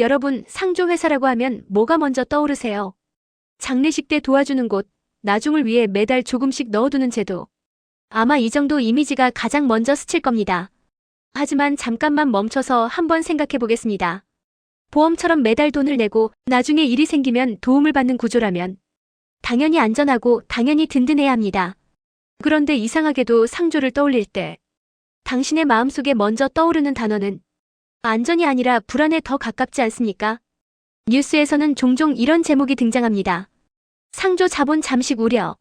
여러분, 상조회사라고 하면 뭐가 먼저 떠오르세요? 장례식 때 도와주는 곳, 나중을 위해 매달 조금씩 넣어두는 제도. 아마 이 정도 이미지가 가장 먼저 스칠 겁니다. 하지만 잠깐만 멈춰서 한번 생각해 보겠습니다. 보험처럼 매달 돈을 내고 나중에 일이 생기면 도움을 받는 구조라면 당연히 안전하고 당연히 든든해야 합니다. 그런데 이상하게도 상조를 떠올릴 때 당신의 마음속에 먼저 떠오르는 단어는 안전이 아니라 불안에 더 가깝지 않습니까? 뉴스에서는 종종 이런 제목이 등장합니다. 상조 자본 잠식 우려.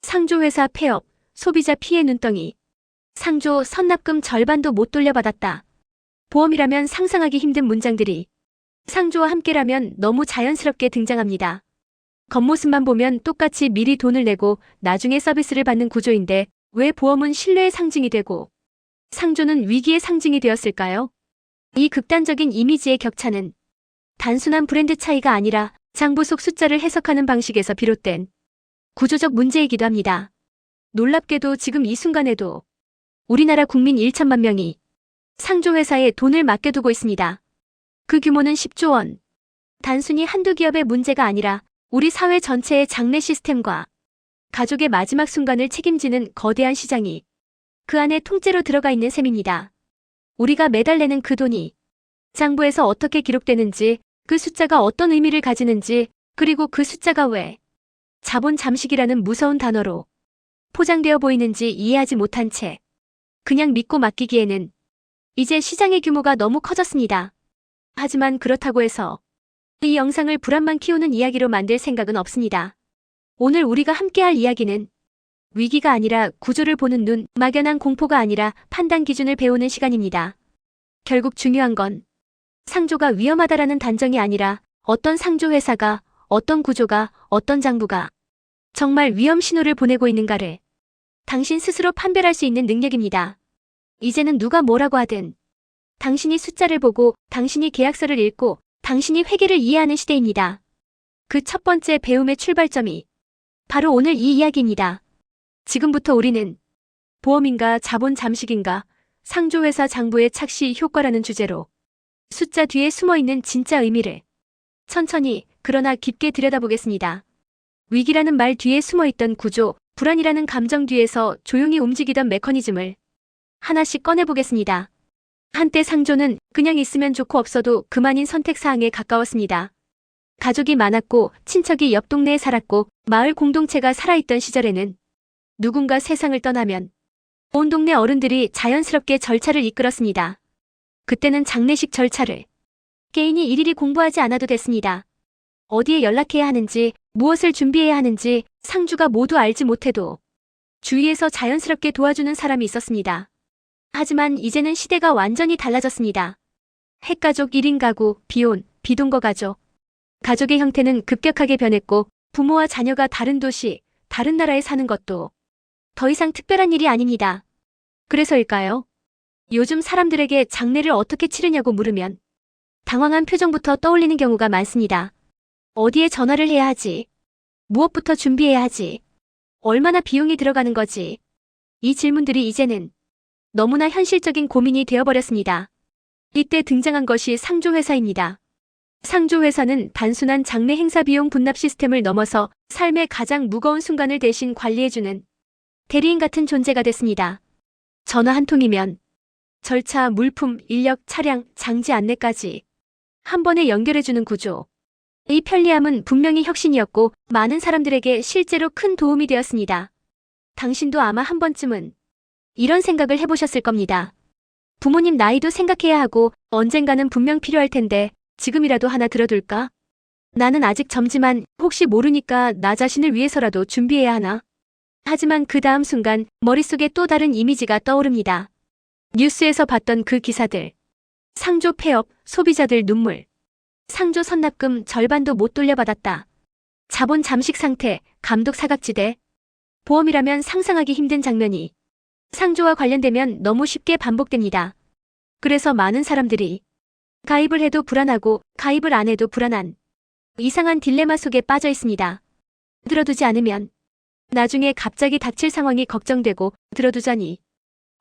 상조 회사 폐업, 소비자 피해 눈덩이. 상조 선납금 절반도 못 돌려받았다. 보험이라면 상상하기 힘든 문장들이 상조와 함께라면 너무 자연스럽게 등장합니다. 겉모습만 보면 똑같이 미리 돈을 내고 나중에 서비스를 받는 구조인데 왜 보험은 신뢰의 상징이 되고 상조는 위기의 상징이 되었을까요? 이 극단적인 이미지의 격차는 단순한 브랜드 차이가 아니라 장부 속 숫자를 해석하는 방식에서 비롯된 구조적 문제이기도 합니다. 놀랍게도 지금 이 순간에도 우리나라 국민 1천만 명이 상조회사에 돈을 맡겨두고 있습니다. 그 규모는 10조 원. 단순히 한두 기업의 문제가 아니라 우리 사회 전체의 장래 시스템과 가족의 마지막 순간을 책임지는 거대한 시장이 그 안에 통째로 들어가 있는 셈입니다. 우리가 매달 내는 그 돈이 장부에서 어떻게 기록되는지, 그 숫자가 어떤 의미를 가지는지, 그리고 그 숫자가 왜 자본 잠식이라는 무서운 단어로 포장되어 보이는지 이해하지 못한 채 그냥 믿고 맡기기에는 이제 시장의 규모가 너무 커졌습니다. 하지만 그렇다고 해서 이 영상을 불안만 키우는 이야기로 만들 생각은 없습니다. 오늘 우리가 함께할 이야기는 위기가 아니라 구조를 보는 눈, 막연한 공포가 아니라 판단 기준을 배우는 시간입니다. 결국 중요한 건 상조가 위험하다라는 단정이 아니라 어떤 상조 회사가, 어떤 구조가, 어떤 장부가 정말 위험 신호를 보내고 있는가를 당신 스스로 판별할 수 있는 능력입니다. 이제는 누가 뭐라고 하든 당신이 숫자를 보고 당신이 계약서를 읽고 당신이 회계를 이해하는 시대입니다. 그 첫 번째 배움의 출발점이 바로 오늘 이 이야기입니다. 지금부터 우리는 보험인가 자본 잠식인가 상조회사 장부의 착시 효과라는 주제로 숫자 뒤에 숨어 있는 진짜 의미를 천천히 그러나 깊게 들여다보겠습니다. 위기라는 말 뒤에 숨어 있던 구조, 불안이라는 감정 뒤에서 조용히 움직이던 메커니즘을 하나씩 꺼내보겠습니다. 한때 상조는 그냥 있으면 좋고 없어도 그만인 선택사항에 가까웠습니다. 가족이 많았고 친척이 옆 동네에 살았고 마을 공동체가 살아있던 시절에는 누군가 세상을 떠나면 온 동네 어른들이 자연스럽게 절차를 이끌었습니다. 그때는 장례식 절차를 개인이 일일이 공부하지 않아도 됐습니다. 어디에 연락해야 하는지, 무엇을 준비해야 하는지 상주가 모두 알지 못해도 주위에서 자연스럽게 도와주는 사람이 있었습니다. 하지만 이제는 시대가 완전히 달라졌습니다. 핵가족 1인 가구, 비혼, 비동거 가족. 가족의 형태는 급격하게 변했고 부모와 자녀가 다른 도시, 다른 나라에 사는 것도 더 이상 특별한 일이 아닙니다. 그래서일까요? 요즘 사람들에게 장례를 어떻게 치르냐고 물으면 당황한 표정부터 떠올리는 경우가 많습니다. 어디에 전화를 해야 하지? 무엇부터 준비해야 하지? 얼마나 비용이 들어가는 거지? 이 질문들이 이제는 너무나 현실적인 고민이 되어버렸습니다. 이때 등장한 것이 상조회사입니다. 상조회사는 단순한 장례 행사 비용 분납 시스템을 넘어서 삶의 가장 무거운 순간을 대신 관리해주는 대리인 같은 존재가 됐습니다. 전화 한 통이면 절차, 물품, 인력, 차량, 장지 안내까지 한 번에 연결해주는 구조. 이 편리함은 분명히 혁신이었고 많은 사람들에게 실제로 큰 도움이 되었습니다. 당신도 아마 한 번쯤은 이런 생각을 해보셨을 겁니다. 부모님 나이도 생각해야 하고 언젠가는 분명 필요할 텐데 지금이라도 하나 들어둘까? 나는 아직 젊지만 혹시 모르니까 나 자신을 위해서라도 준비해야 하나? 하지만 그 다음 순간 머릿속에 또 다른 이미지가 떠오릅니다. 뉴스에서 봤던 그 기사들. 상조 폐업, 소비자들 눈물. 상조 선납금 절반도 못 돌려받았다. 자본 잠식 상태, 감독 사각지대. 보험이라면 상상하기 힘든 장면이 상조와 관련되면 너무 쉽게 반복됩니다. 그래서 많은 사람들이 가입을 해도 불안하고 가입을 안 해도 불안한 이상한 딜레마 속에 빠져 있습니다. 들어두지 않으면 나중에 갑자기 닥칠 상황이 걱정되고 들어두자니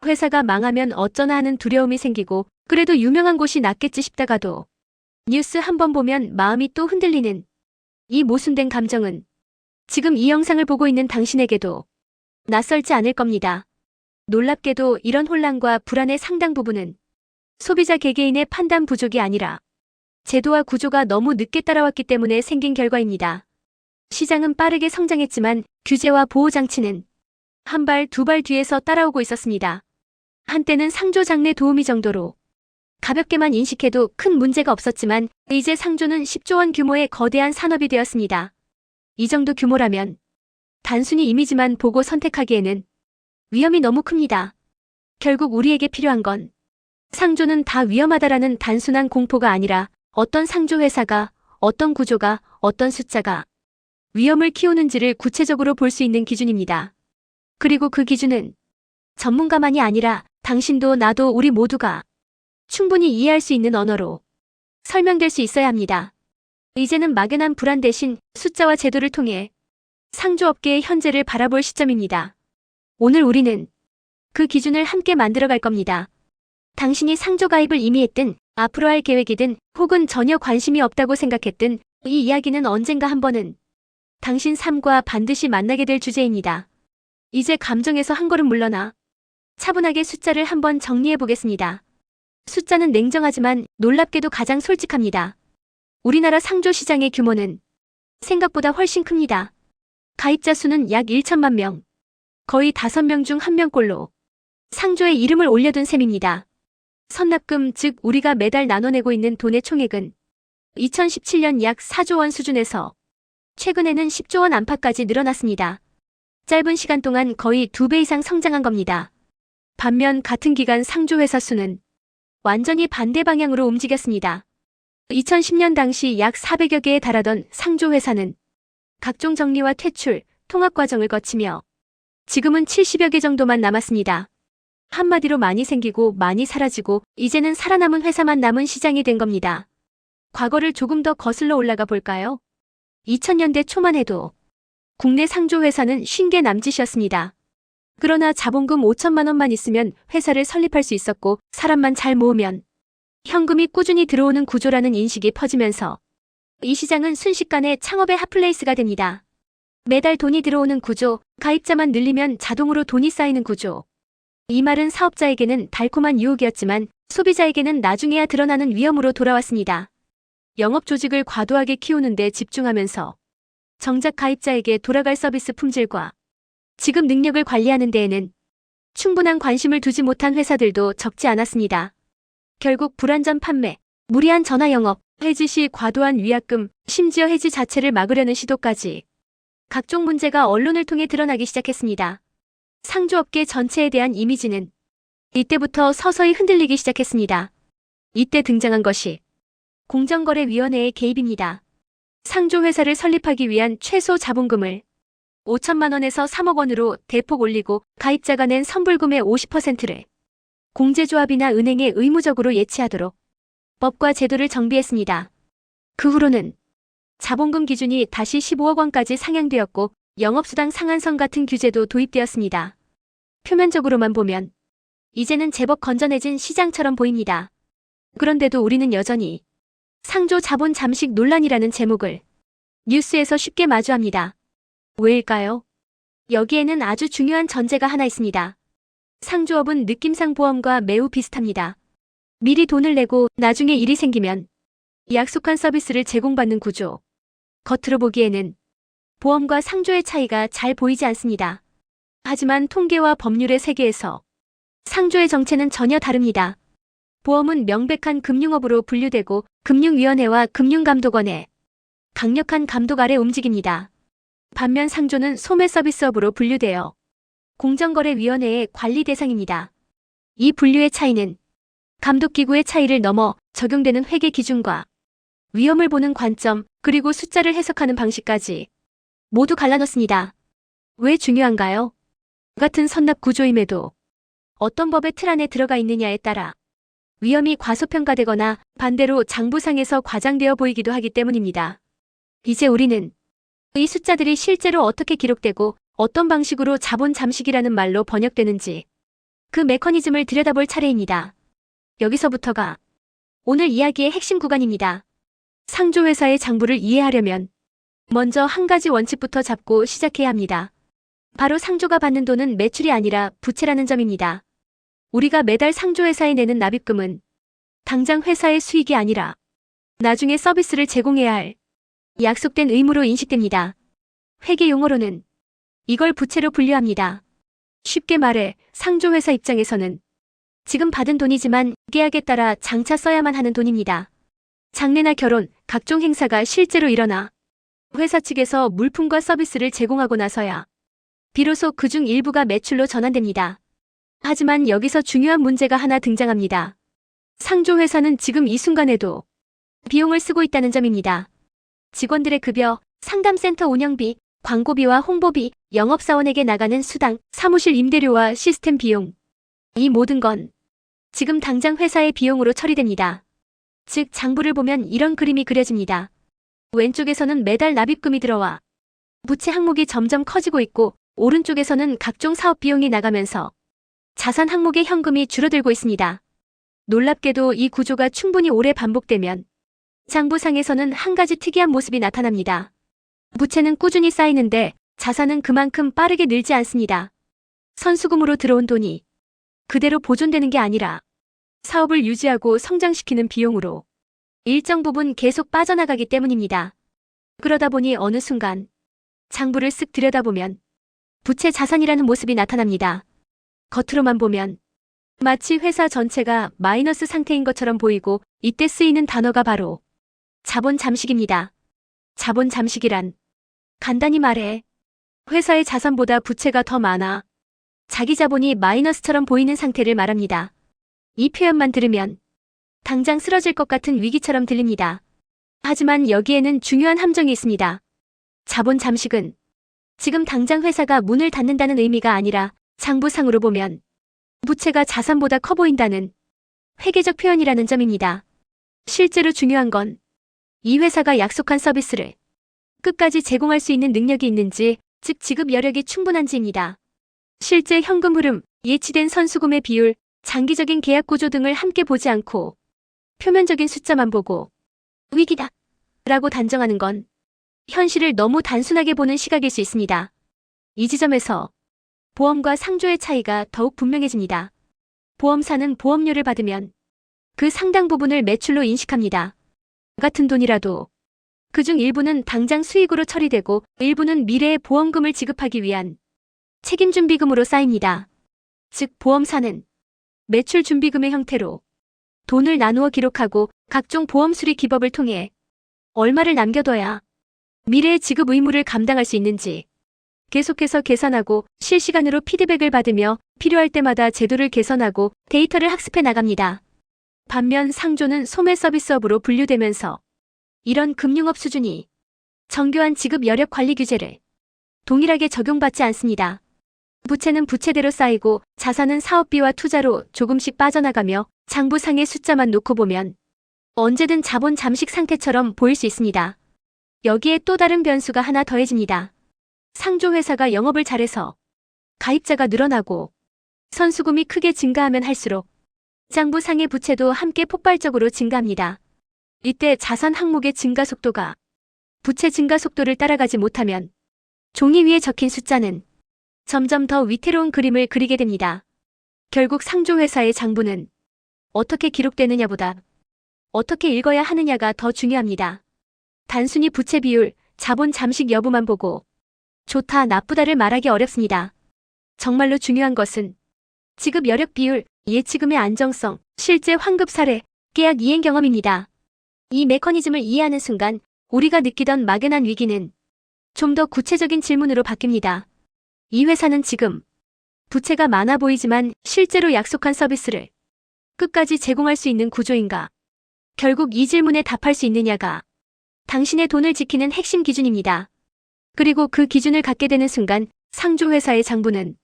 회사가 망하면 어쩌나 하는 두려움이 생기고 그래도 유명한 곳이 낫겠지 싶다가도 뉴스 한 번 보면 마음이 또 흔들리는 이 모순된 감정은 지금 이 영상을 보고 있는 당신에게도 낯설지 않을 겁니다. 놀랍게도 이런 혼란과 불안의 상당 부분은 소비자 개개인의 판단 부족이 아니라 제도와 구조가 너무 늦게 따라왔기 때문에 생긴 결과입니다. 시장은 빠르게 성장했지만 규제와 보호장치는 한 발, 두 발 뒤에서 따라오고 있었습니다. 한때는 상조 장내 도우미 정도로 가볍게만 인식해도 큰 문제가 없었지만 이제 상조는 10조 원 규모의 거대한 산업이 되었습니다. 이 정도 규모라면 단순히 이미지만 보고 선택하기에는 위험이 너무 큽니다. 결국 우리에게 필요한 건 상조는 다 위험하다라는 단순한 공포가 아니라 어떤 상조 회사가, 어떤 구조가, 어떤 숫자가 위험을 키우는지를 구체적으로 볼 수 있는 기준입니다. 그리고 그 기준은 전문가만이 아니라 당신도 나도 우리 모두가 충분히 이해할 수 있는 언어로 설명될 수 있어야 합니다. 이제는 막연한 불안 대신 숫자와 제도를 통해 상조업계의 현재를 바라볼 시점입니다. 오늘 우리는 그 기준을 함께 만들어 갈 겁니다. 당신이 상조 가입을 이미 했든 앞으로 할 계획이든 혹은 전혀 관심이 없다고 생각했든 이 이야기는 언젠가 한 번은 당신 삶과 반드시 만나게 될 주제입니다. 이제 감정에서 한 걸음 물러나 차분하게 숫자를 한번 정리해 보겠습니다. 숫자는 냉정하지만 놀랍게도 가장 솔직합니다. 우리나라 상조 시장의 규모는 생각보다 훨씬 큽니다. 가입자 수는 약 1천만 명. 거의 5명 중 1명꼴로 상조의 이름을 올려둔 셈입니다. 선납금, 즉 우리가 매달 나눠내고 있는 돈의 총액은 2017년 약 4조 원 수준에서 최근에는 10조 원 안팎까지 늘어났습니다. 짧은 시간 동안 거의 두배 이상 성장한 겁니다. 반면 같은 기간 상조 회사 수는 완전히 반대 방향으로 움직였습니다. 2010년 당시 약 400여 개에 달하던 상조 회사는 각종 정리와 퇴출, 통합 과정을 거치며 지금은 70여 개 정도만 남았습니다. 한마디로 많이 생기고 많이 사라지고 이제는 살아남은 회사만 남은 시장이 된 겁니다. 과거를 조금 더 거슬러 올라가 볼까요? 2000년대 초만 해도 국내 상조 회사는 50개 남짓이었습니다. 그러나 자본금 5천만 원만 있으면 회사를 설립할 수 있었고 사람만 잘 모으면 현금이 꾸준히 들어오는 구조라는 인식이 퍼지면서 이 시장은 순식간에 창업의 핫플레이스가 됩니다. 매달 돈이 들어오는 구조, 가입자만 늘리면 자동으로 돈이 쌓이는 구조. 이 말은 사업자에게는 달콤한 유혹이었지만 소비자에게는 나중에야 드러나는 위험으로 돌아왔습니다. 영업 조직을 과도하게 키우는 데 집중하면서 정작 가입자에게 돌아갈 서비스 품질과 지급 능력을 관리하는 데에는 충분한 관심을 두지 못한 회사들도 적지 않았습니다. 결국 불안전 판매, 무리한 전화 영업, 해지 시 과도한 위약금, 심지어 해지 자체를 막으려는 시도까지 각종 문제가 언론을 통해 드러나기 시작했습니다. 상조업계 전체에 대한 이미지는 이때부터 서서히 흔들리기 시작했습니다. 이때 등장한 것이 공정거래위원회의 개입입니다. 상조회사를 설립하기 위한 최소 자본금을 5천만 원에서 3억 원으로 대폭 올리고 가입자가 낸 선불금의 50%를 공제조합이나 은행에 의무적으로 예치하도록 법과 제도를 정비했습니다. 그 후로는 자본금 기준이 다시 15억 원까지 상향되었고 영업수당 상한선 같은 규제도 도입되었습니다. 표면적으로만 보면 이제는 제법 건전해진 시장처럼 보입니다. 그런데도 우리는 여전히 상조 자본 잠식 논란이라는 제목을 뉴스에서 쉽게 마주합니다. 왜일까요? 여기에는 아주 중요한 전제가 하나 있습니다. 상조업은 느낌상 보험과 매우 비슷합니다. 미리 돈을 내고 나중에 일이 생기면 약속한 서비스를 제공받는 구조. 겉으로 보기에는 보험과 상조의 차이가 잘 보이지 않습니다. 하지만 통계와 법률의 세계에서 상조의 정체는 전혀 다릅니다. 보험은 명백한 금융업으로 분류되고 금융위원회와 금융감독원의 강력한 감독 아래 움직입니다. 반면 상조는 소매 서비스업으로 분류되어 공정거래위원회의 관리 대상입니다. 이 분류의 차이는 감독기구의 차이를 넘어 적용되는 회계 기준과 위험을 보는 관점 그리고 숫자를 해석하는 방식까지 모두 갈라놓습니다. 왜 중요한가요? 같은 선납 구조임에도 어떤 법의 틀 안에 들어가 있느냐에 따라 위험이 과소평가되거나 반대로 장부상에서 과장되어 보이기도 하기 때문입니다. 이제 우리는 이 숫자들이 실제로 어떻게 기록되고 어떤 방식으로 자본 잠식이라는 말로 번역되는지 그 메커니즘을 들여다볼 차례입니다. 여기서부터가 오늘 이야기의 핵심 구간입니다. 상조회사의 장부를 이해하려면 먼저 한 가지 원칙부터 잡고 시작해야 합니다. 바로 상조가 받는 돈은 매출이 아니라 부채라는 점입니다. 우리가 매달 상조회사에 내는 납입금은 당장 회사의 수익이 아니라 나중에 서비스를 제공해야 할 약속된 의무로 인식됩니다. 회계 용어로는 이걸 부채로 분류합니다. 쉽게 말해 상조회사 입장에서는 지금 받은 돈이지만 계약에 따라 장차 써야만 하는 돈입니다. 장례나 결혼, 각종 행사가 실제로 일어나 회사 측에서 물품과 서비스를 제공하고 나서야 비로소 그중 일부가 매출로 전환됩니다. 하지만 여기서 중요한 문제가 하나 등장합니다. 상조회사는 지금 이 순간에도 비용을 쓰고 있다는 점입니다. 직원들의 급여, 상담센터 운영비, 광고비와 홍보비, 영업사원에게 나가는 수당, 사무실 임대료와 시스템 비용. 이 모든 건 지금 당장 회사의 비용으로 처리됩니다. 즉, 장부를 보면 이런 그림이 그려집니다. 왼쪽에서는 매달 납입금이 들어와 부채 항목이 점점 커지고 있고 오른쪽에서는 각종 사업 비용이 나가면서 자산 항목의 현금이 줄어들고 있습니다. 놀랍게도 이 구조가 충분히 오래 반복되면 장부상에서는 한 가지 특이한 모습이 나타납니다. 부채는 꾸준히 쌓이는데 자산은 그만큼 빠르게 늘지 않습니다. 선수금으로 들어온 돈이 그대로 보존되는 게 아니라 사업을 유지하고 성장시키는 비용으로 일정 부분 계속 빠져나가기 때문입니다. 그러다 보니 어느 순간 장부를 쓱 들여다보면 부채 자산이라는 모습이 나타납니다. 겉으로만 보면 마치 회사 전체가 마이너스 상태인 것처럼 보이고 이때 쓰이는 단어가 바로 자본 잠식입니다. 자본 잠식이란 간단히 말해 회사의 자산보다 부채가 더 많아 자기 자본이 마이너스처럼 보이는 상태를 말합니다. 이 표현만 들으면 당장 쓰러질 것 같은 위기처럼 들립니다. 하지만 여기에는 중요한 함정이 있습니다. 자본 잠식은 지금 당장 회사가 문을 닫는다는 의미가 아니라 장부상으로 보면 부채가 자산보다 커 보인다는 회계적 표현이라는 점입니다. 실제로 중요한 건 이 회사가 약속한 서비스를 끝까지 제공할 수 있는 능력이 있는지, 즉 지급 여력이 충분한지입니다. 실제 현금 흐름, 예치된 선수금의 비율, 장기적인 계약 구조 등을 함께 보지 않고 표면적인 숫자만 보고 위기다 라고 단정하는 건 현실을 너무 단순하게 보는 시각일 수 있습니다. 이 지점에서 보험과 상조의 차이가 더욱 분명해집니다. 보험사는 보험료를 받으면 그 상당 부분을 매출로 인식합니다. 같은 돈이라도 그중 일부는 당장 수익으로 처리되고 일부는 미래의 보험금을 지급하기 위한 책임준비금으로 쌓입니다. 즉 보험사는 매출 준비금의 형태로 돈을 나누어 기록하고 각종 보험 수리 기법을 통해 얼마를 남겨둬야 미래의 지급 의무를 감당할 수 있는지 계속해서 계산하고 실시간으로 피드백을 받으며 필요할 때마다 제도를 개선하고 데이터를 학습해 나갑니다. 반면 상조는 소매 서비스업으로 분류되면서 이런 금융업 수준이 정교한 지급 여력 관리 규제를 동일하게 적용받지 않습니다. 부채는 부채대로 쌓이고 자산은 사업비와 투자로 조금씩 빠져나가며 장부상의 숫자만 놓고 보면 언제든 자본 잠식 상태처럼 보일 수 있습니다. 여기에 또 다른 변수가 하나 더해집니다. 상조회사가 영업을 잘해서 가입자가 늘어나고 선수금이 크게 증가하면 할수록 장부 상의 부채도 함께 폭발적으로 증가합니다. 이때 자산 항목의 증가 속도가 부채 증가 속도를 따라가지 못하면 종이 위에 적힌 숫자는 점점 더 위태로운 그림을 그리게 됩니다. 결국 상조회사의 장부는 어떻게 기록되느냐보다 어떻게 읽어야 하느냐가 더 중요합니다. 단순히 부채 비율, 자본 잠식 여부만 보고 좋다, 나쁘다를 말하기 어렵습니다. 정말로 중요한 것은 지급 여력 비율, 예치금의 안정성, 실제 환급 사례, 계약 이행 경험입니다. 이 메커니즘을 이해하는 순간 우리가 느끼던 막연한 위기는 좀 더 구체적인 질문으로 바뀝니다. 이 회사는 지금 부채가 많아 보이지만 실제로 약속한 서비스를 끝까지 제공할 수 있는 구조인가? 결국 이 질문에 답할 수 있느냐가 당신의 돈을 지키는 핵심 기준입니다. 그리고 그 기준을 갖게 되는 순간 상조회사의 장부는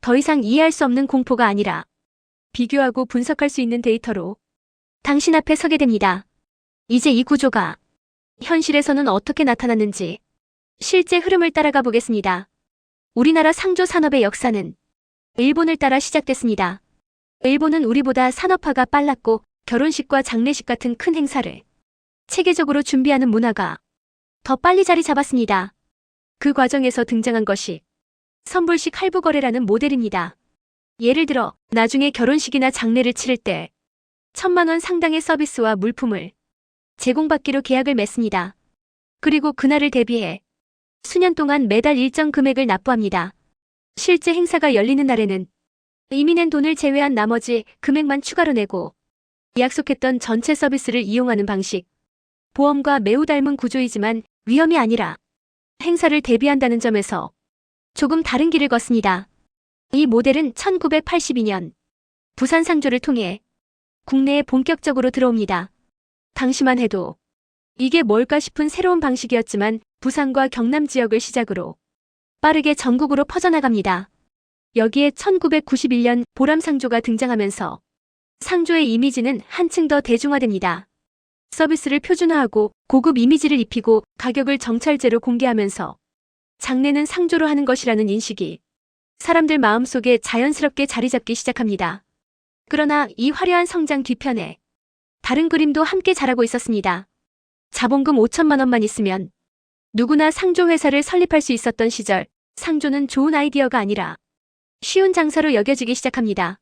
더 이상 이해할 수 없는 공포가 아니라 비교하고 분석할 수 있는 데이터로 당신 앞에 서게 됩니다. 이제 이 구조가 현실에서는 어떻게 나타났는지 실제 흐름을 따라가 보겠습니다. 우리나라 상조 산업의 역사는 일본을 따라 시작됐습니다. 일본은 우리보다 산업화가 빨랐고 결혼식과 장례식 같은 큰 행사를 체계적으로 준비하는 문화가 더 빨리 자리 잡았습니다. 그 과정에서 등장한 것이 선불식 할부 거래라는 모델입니다. 예를 들어 나중에 결혼식이나 장례를 치를 때 천만 원 상당의 서비스와 물품을 제공받기로 계약을 맺습니다. 그리고 그날을 대비해 수년 동안 매달 일정 금액을 납부합니다. 실제 행사가 열리는 날에는 이미 낸 돈을 제외한 나머지 금액만 추가로 내고 약속했던 전체 서비스를 이용하는 방식. 보험과 매우 닮은 구조이지만 위험이 아니라 행사를 대비한다는 점에서 조금 다른 길을 걷습니다. 이 모델은 1982년 부산 상조를 통해 국내에 본격적으로 들어옵니다. 당시만 해도 이게 뭘까 싶은 새로운 방식이었지만 부산과 경남 지역을 시작으로 빠르게 전국으로 퍼져나갑니다. 여기에 1991년 보람상조가 등장하면서 상조의 이미지는 한층 더 대중화됩니다. 서비스를 표준화하고 고급 이미지를 입히고 가격을 정찰제로 공개하면서 장례는 상조로 하는 것이라는 인식이 사람들 마음속에 자연스럽게 자리 잡기 시작합니다. 그러나 이 화려한 성장 뒤편에 다른 그림도 함께 자라고 있었습니다. 자본금 5천만 원만 있으면 누구나 상조 회사를 설립할 수 있었던 시절 상조는 좋은 아이디어가 아니라 쉬운 장사로 여겨지기 시작합니다.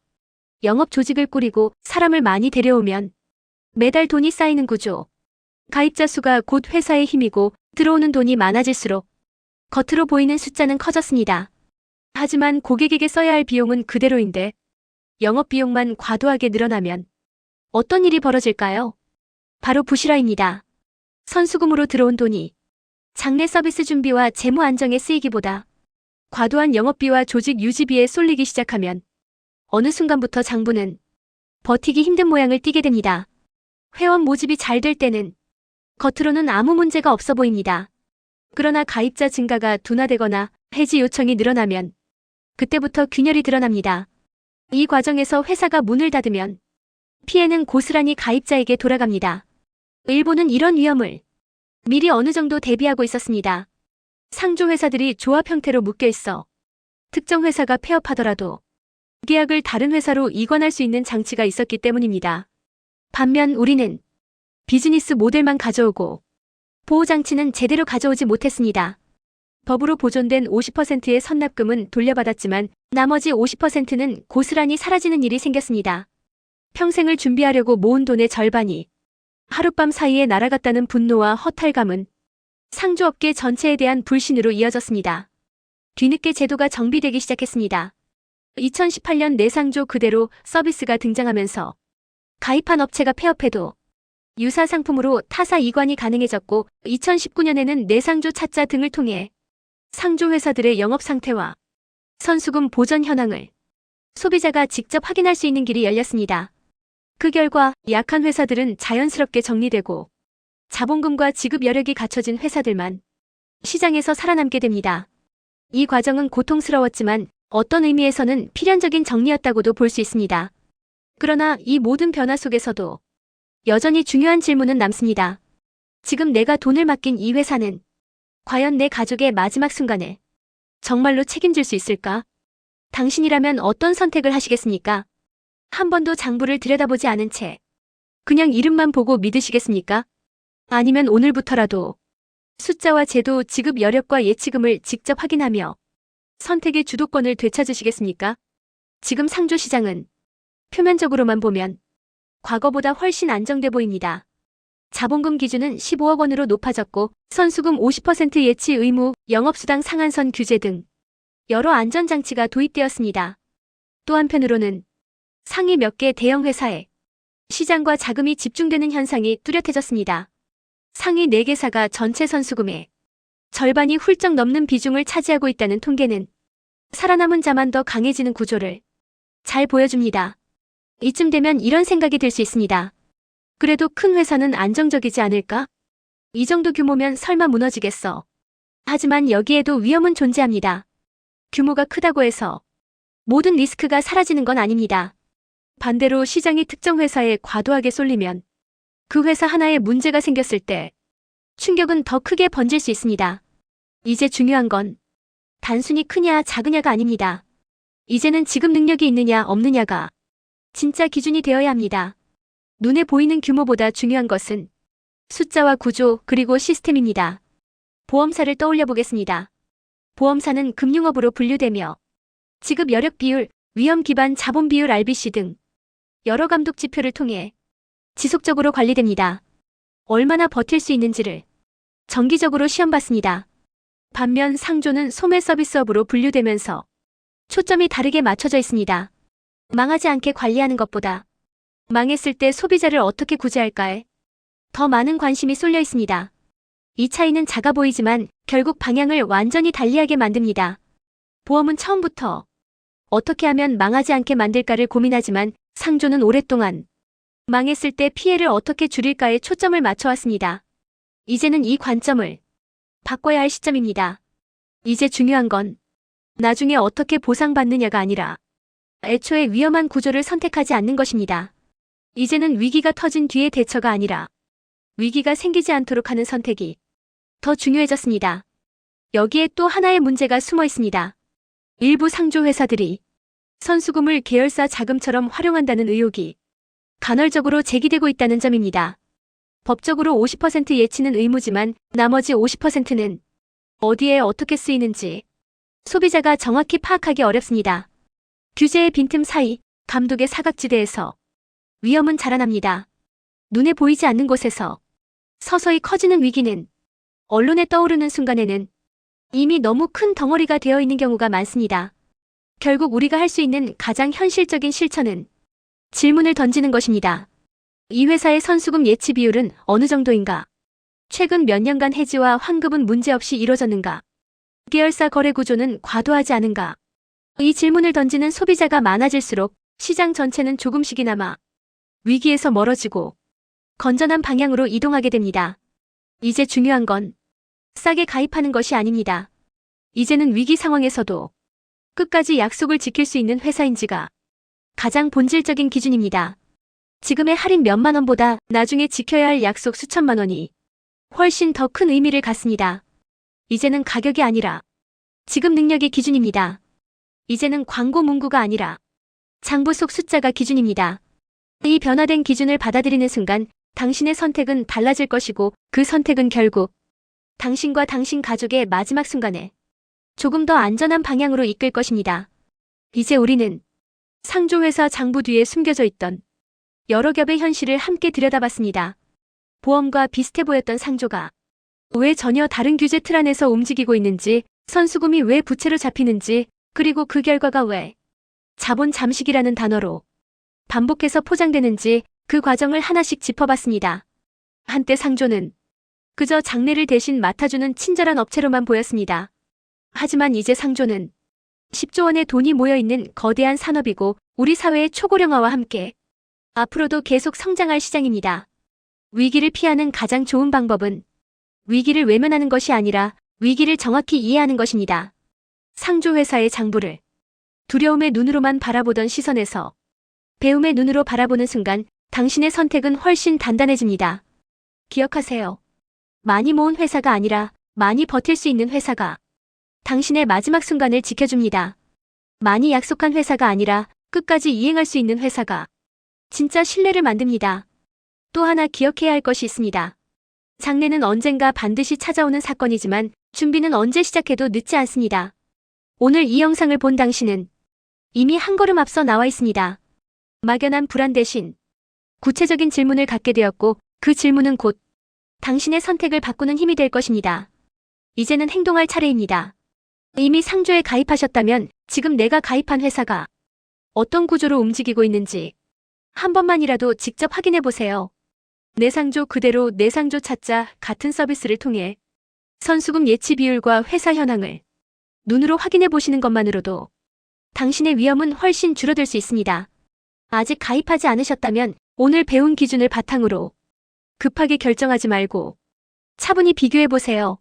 영업 조직을 꾸리고 사람을 많이 데려오면 매달 돈이 쌓이는 구조. 가입자 수가 곧 회사의 힘이고 들어오는 돈이 많아질수록 겉으로 보이는 숫자는 커졌습니다. 하지만 고객에게 써야 할 비용은 그대로인데 영업 비용만 과도하게 늘어나면 어떤 일이 벌어질까요? 바로 부실화입니다. 선수금으로 들어온 돈이 장례 서비스 준비와 재무 안정에 쓰이기보다 과도한 영업비와 조직 유지비에 쏠리기 시작하면 어느 순간부터 장부는 버티기 힘든 모양을 띠게 됩니다. 회원 모집이 잘 될 때는 겉으로는 아무 문제가 없어 보입니다. 그러나 가입자 증가가 둔화되거나 해지 요청이 늘어나면 그때부터 균열이 드러납니다. 이 과정에서 회사가 문을 닫으면 피해는 고스란히 가입자에게 돌아갑니다. 일본은 이런 위험을 미리 어느 정도 대비하고 있었습니다. 상조 회사들이 조합 형태로 묶여 있어 특정 회사가 폐업하더라도 계약을 다른 회사로 이관할 수 있는 장치가 있었기 때문입니다. 반면 우리는 비즈니스 모델만 가져오고 보호장치는 제대로 가져오지 못했습니다. 법으로 보존된 50%의 선납금은 돌려받았지만 나머지 50%는 고스란히 사라지는 일이 생겼습니다. 평생을 준비하려고 모은 돈의 절반이 하룻밤 사이에 날아갔다는 분노와 허탈감은 상조업계 전체에 대한 불신으로 이어졌습니다. 뒤늦게 제도가 정비되기 시작했습니다. 2018년 내상조 그대로 서비스가 등장하면서 가입한 업체가 폐업해도 유사 상품으로 타사 이관이 가능해졌고 2019년에는 내상조 차자 등을 통해 상조 회사들의 영업 상태와 선수금 보전 현황을 소비자가 직접 확인할 수 있는 길이 열렸습니다. 그 결과 약한 회사들은 자연스럽게 정리되고 자본금과 지급 여력이 갖춰진 회사들만 시장에서 살아남게 됩니다. 이 과정은 고통스러웠지만 어떤 의미에서는 필연적인 정리였다고도 볼 수 있습니다. 그러나 이 모든 변화 속에서도 여전히 중요한 질문은 남습니다. 지금 내가 돈을 맡긴 이 회사는 과연 내 가족의 마지막 순간을 정말로 책임질 수 있을까? 당신이라면 어떤 선택을 하시겠습니까? 한 번도 장부를 들여다보지 않은 채 그냥 이름만 보고 믿으시겠습니까? 아니면 오늘부터라도 숫자와 제도, 지급 여력과 예치금을 직접 확인하며 선택의 주도권을 되찾으시겠습니까? 지금 상조 시장은 표면적으로만 보면 과거보다 훨씬 안정돼 보입니다. 자본금 기준은 15억 원으로 높아졌고 선수금 50% 예치 의무, 영업수당 상한선 규제 등 여러 안전장치가 도입되었습니다. 또 한편으로는 상위 몇 개 대형 회사에 시장과 자금이 집중되는 현상이 뚜렷해졌습니다. 상위 4개사가 전체 선수금의 절반이 훌쩍 넘는 비중을 차지하고 있다는 통계는 살아남은 자만 더 강해지는 구조를 잘 보여줍니다. 이쯤 되면 이런 생각이 들 수 있습니다. 그래도 큰 회사는 안정적이지 않을까? 이 정도 규모면 설마 무너지겠어. 하지만 여기에도 위험은 존재합니다. 규모가 크다고 해서 모든 리스크가 사라지는 건 아닙니다. 반대로 시장이 특정 회사에 과도하게 쏠리면 그 회사 하나에 문제가 생겼을 때 충격은 더 크게 번질 수 있습니다. 이제 중요한 건 단순히 크냐 작으냐가 아닙니다. 이제는 지급 능력이 있느냐 없느냐가 진짜 기준이 되어야 합니다. 눈에 보이는 규모보다 중요한 것은 숫자와 구조, 그리고 시스템입니다. 보험사를 떠올려 보겠습니다. 보험사는 금융업으로 분류되며 지급 여력 비율, 위험 기반 자본 비율 RBC 등 여러 감독 지표를 통해 지속적으로 관리됩니다. 얼마나 버틸 수 있는지를 정기적으로 시험받습니다. 반면 상조는 소매 서비스업으로 분류되면서 초점이 다르게 맞춰져 있습니다. 망하지 않게 관리하는 것보다 망했을 때 소비자를 어떻게 구제할까에 더 많은 관심이 쏠려 있습니다. 이 차이는 작아 보이지만 결국 방향을 완전히 달리하게 만듭니다. 보험은 처음부터 어떻게 하면 망하지 않게 만들까를 고민하지만 상조는 오랫동안 망했을 때 피해를 어떻게 줄일까에 초점을 맞춰왔습니다. 이제는 이 관점을 바꿔야 할 시점입니다. 이제 중요한 건 나중에 어떻게 보상받느냐가 아니라 애초에 위험한 구조를 선택하지 않는 것입니다. 이제는 위기가 터진 뒤의 대처가 아니라 위기가 생기지 않도록 하는 선택이 더 중요해졌습니다. 여기에 또 하나의 문제가 숨어 있습니다. 일부 상조 회사들이 선수금을 계열사 자금처럼 활용한다는 의혹이 간헐적으로 제기되고 있다는 점입니다. 법적으로 50% 예치는 의무지만 나머지 50%는 어디에 어떻게 쓰이는지 소비자가 정확히 파악하기 어렵습니다. 규제의 빈틈 사이 감독의 사각지대에서 위험은 자라납니다. 눈에 보이지 않는 곳에서 서서히 커지는 위기는 언론에 떠오르는 순간에는 이미 너무 큰 덩어리가 되어 있는 경우가 많습니다. 결국 우리가 할 수 있는 가장 현실적인 실천은 질문을 던지는 것입니다. 이 회사의 선수금 예치 비율은 어느 정도인가? 최근 몇 년간 해지와 환급은 문제없이 이뤄졌는가? 계열사 거래 구조는 과도하지 않은가? 이 질문을 던지는 소비자가 많아질수록 시장 전체는 조금씩이나마 위기에서 멀어지고 건전한 방향으로 이동하게 됩니다. 이제 중요한 건 싸게 가입하는 것이 아닙니다. 이제는 위기 상황에서도 끝까지 약속을 지킬 수 있는 회사인지가 가장 본질적인 기준입니다. 지금의 할인 몇만 원보다 나중에 지켜야 할 약속 수천만 원이 훨씬 더 큰 의미를 갖습니다. 이제는 가격이 아니라 지급 능력이 기준입니다. 이제는 광고 문구가 아니라 장부 속 숫자가 기준입니다. 이 변화된 기준을 받아들이는 순간 당신의 선택은 달라질 것이고 그 선택은 결국 당신과 당신 가족의 마지막 순간에 조금 더 안전한 방향으로 이끌 것입니다. 이제 우리는 상조회사 장부 뒤에 숨겨져 있던 여러 겹의 현실을 함께 들여다봤습니다. 보험과 비슷해 보였던 상조가 왜 전혀 다른 규제 틀 안에서 움직이고 있는지, 선수금이 왜 부채로 잡히는지, 그리고 그 결과가 왜 자본 잠식이라는 단어로 반복해서 포장되는지 그 과정을 하나씩 짚어봤습니다. 한때 상조는 그저 장례를 대신 맡아주는 친절한 업체로만 보였습니다. 하지만 이제 상조는 10조 원의 돈이 모여있는 거대한 산업이고 우리 사회의 초고령화와 함께 앞으로도 계속 성장할 시장입니다. 위기를 피하는 가장 좋은 방법은 위기를 외면하는 것이 아니라 위기를 정확히 이해하는 것입니다. 상조회사의 장부를 두려움의 눈으로만 바라보던 시선에서 배움의 눈으로 바라보는 순간 당신의 선택은 훨씬 단단해집니다. 기억하세요. 많이 모은 회사가 아니라 많이 버틸 수 있는 회사가 당신의 마지막 순간을 지켜줍니다. 많이 약속한 회사가 아니라 끝까지 이행할 수 있는 회사가 진짜 신뢰를 만듭니다. 또 하나 기억해야 할 것이 있습니다. 장례는 언젠가 반드시 찾아오는 사건이지만 준비는 언제 시작해도 늦지 않습니다. 오늘 이 영상을 본 당신은 이미 한 걸음 앞서 나와 있습니다. 막연한 불안 대신 구체적인 질문을 갖게 되었고 그 질문은 곧 당신의 선택을 바꾸는 힘이 될 것입니다. 이제는 행동할 차례입니다. 이미 상조에 가입하셨다면 지금 내가 가입한 회사가 어떤 구조로 움직이고 있는지 한 번만이라도 직접 확인해 보세요. 내 상조 그대로 내 상조 찾자 같은 서비스를 통해 선수금 예치 비율과 회사 현황을 눈으로 확인해 보시는 것만으로도 당신의 위험은 훨씬 줄어들 수 있습니다. 아직 가입하지 않으셨다면 오늘 배운 기준을 바탕으로 급하게 결정하지 말고 차분히 비교해 보세요.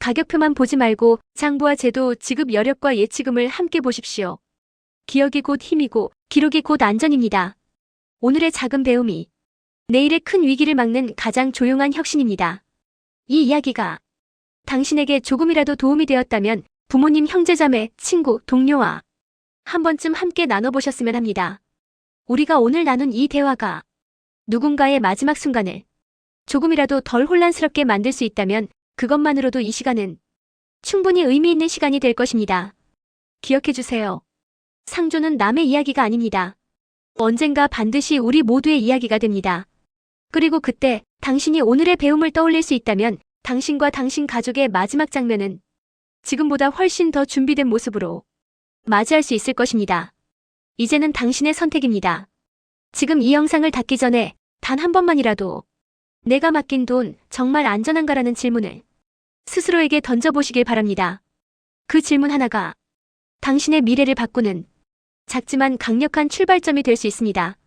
가격표만 보지 말고 장부와 제도, 지급 여력과 예치금을 함께 보십시오. 기억이 곧 힘이고 기록이 곧 안전입니다. 오늘의 작은 배움이 내일의 큰 위기를 막는 가장 조용한 혁신입니다. 이 이야기가 당신에게 조금이라도 도움이 되었다면 부모님, 형제자매, 친구, 동료와 한 번쯤 함께 나눠보셨으면 합니다. 우리가 오늘 나눈 이 대화가 누군가의 마지막 순간을 조금이라도 덜 혼란스럽게 만들 수 있다면 그것만으로도 이 시간은 충분히 의미 있는 시간이 될 것입니다. 기억해 주세요. 상조는 남의 이야기가 아닙니다. 언젠가 반드시 우리 모두의 이야기가 됩니다. 그리고 그때 당신이 오늘의 배움을 떠올릴 수 있다면 당신과 당신 가족의 마지막 장면은 지금보다 훨씬 더 준비된 모습으로 맞이할 수 있을 것입니다. 이제는 당신의 선택입니다. 지금 이 영상을 닫기 전에 단 한 번만이라도 내가 맡긴 돈 정말 안전한가라는 질문을 스스로에게 던져보시길 바랍니다. 그 질문 하나가 당신의 미래를 바꾸는 작지만 강력한 출발점이 될 수 있습니다.